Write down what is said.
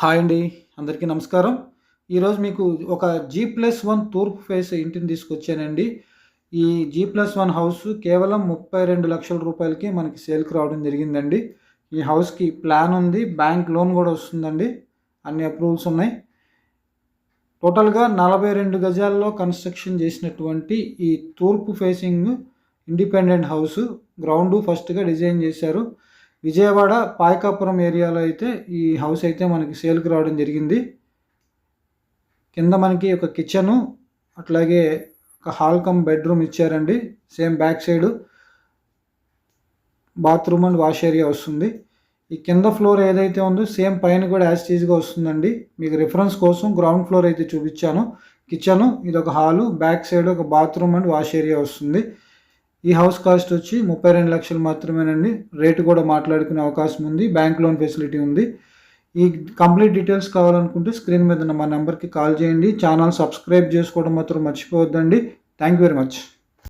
Hi అండి అందరికీ నమస్కారం. ఈరోజు మీకు ఒక జీ ప్లస్ వన్ తూర్పు ఫేస్ ఇంటిని తీసుకొచ్చానండి. ఈ జీ ప్లస్ వన్ హౌస్ కేవలం ముప్పై రెండు లక్షల రూపాయలకి మనకి సేల్కి రావడం జరిగిందండి. ఈ హౌస్కి ప్లాన్ ఉంది బ్యాంక్ లోన్ కూడా వస్తుందండి. అన్ని అప్రూవల్స్ ఉన్నాయి. టోటల్గా నలభై రెండు గజాల్లో కన్స్ట్రక్షన్ చేసినటువంటి ఈ తూర్పు ఫేసింగ్ ఇండిపెండెంట్ హౌస్ గ్రౌండ్ ఫస్ట్గా డిజైన్ చేశారు. విజయవాడ పాయకాపురం ఏరియాలో అయితే ఈ హౌస్ అయితే మనకి సేల్కి రావడం జరిగింది. కింద మనకి ఒక కిచెను అట్లాగే ఒక హాల్ కమ్ బెడ్రూమ్ ఇచ్చారండి. Same back side bathroom and wash area వస్తుంది. ఈ కింద ఫ్లోర్ ఏదైతే ఉందో సేమ్ పైన కూడా యాజ్ టీజ్గా వస్తుందండి. మీకు రిఫరెన్స్ కోసం గ్రౌండ్ ఫ్లోర్ అయితే చూపించాను. కిచెను ఇది ఒక హాలు బ్యాక్ సైడ్ ఒక బాత్రూమ్ అండ్ వాష్ ఏరియా వస్తుంది. ఈ హౌస్ కాస్ట్ వచ్చి ముప్పై రెండు లక్షలు మాత్రమేనండి. రేటు కూడా మాట్లాడుకునే అవకాశం ఉంది. బ్యాంక్ లోన్ ఫెసిలిటీ ఉంది. ఈ కంప్లీట్ డీటెయిల్స్ కావాలనుకుంటే స్క్రీన్ మీద ఉన్న మా నెంబర్కి కాల్ చేయండి. ఛానల్ సబ్స్క్రైబ్ చేసుకోవడం మాత్రం మర్చిపోవద్దండి. Thank you very much.